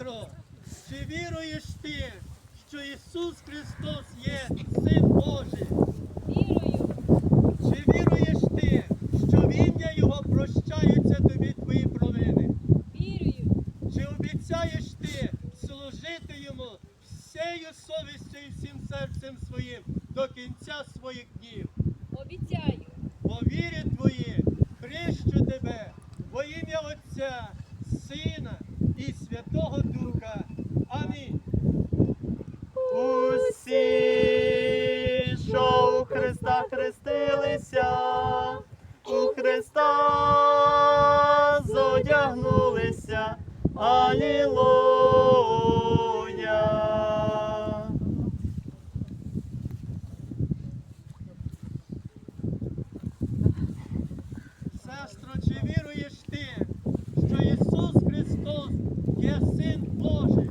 Сестро, чи віруєш ти, що Ісус Христос є Син Божий? Вірую, Чи віруєш ти, що в ім'я Його прощаються тобі твої провини? вірую, Чи обіцяєш ти служити йому всею совістю і всім серцем своїм до кінця своїх днів? обіцяю, По вірі твої хрещу тебе во ім'я Отця, Христа зодягнулися. Алілуя. Сестро, чи віруєш ти, що Ісус Христос є Син Божий?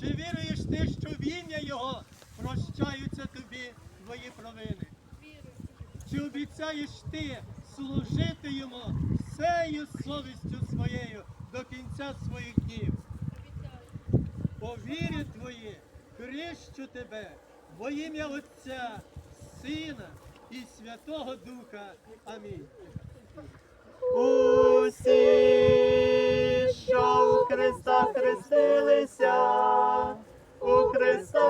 Чи віруєш ти, що в ім'я Його прощаються тобі твої провини? Чи обіцяєш ти служити йому всею совістю своєю до кінця своїх днів? По вірі твої хрещу тебе во ім'я Отця, Сина і Святого Духа. Амінь. Усі, що у Христа хрестилися, у Христа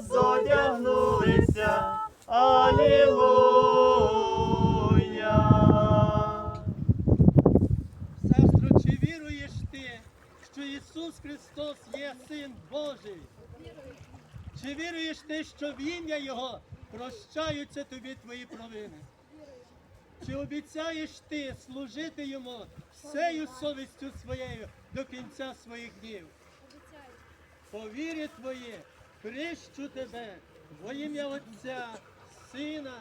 зодягнулися. Алілуя. Сестро, чи віруєш ти, що Ісус Христос є Син Божий? Чи віруєш ти, що в ім'я Його прощаються тобі твої провини? Чи обіцяєш ти служити йому всею совістю своєю до кінця своїх днів? По вірі твоє хрещу тебе во ім'я Отця, Сина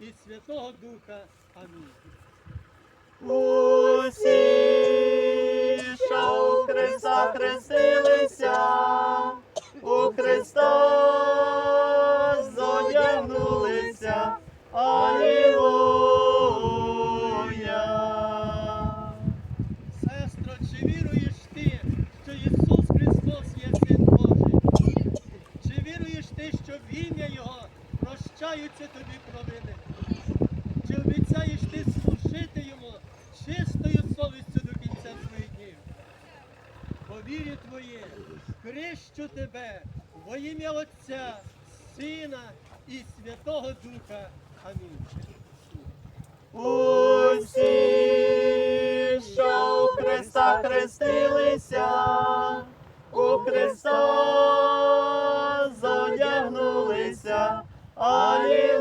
і Святого Духа. Амінь. Усі, що у Христа хрестилися, у Христа зодягнулися. Алілуя. Сестро, чи віруєш ти, що Ісус Христос є Син Божий? Чи віруєш ти, що в ім'я Його прощаються тобі провини? Чи обіцяєш ти служити Йому чистою совістю до кінця своїх днів? По вірі твоє хрещу тебе во ім'я Отця, Сина і Святого Духа. Амінь. Усі, що у Христа хрестилися, у Христа зодягнулися. Алілуя.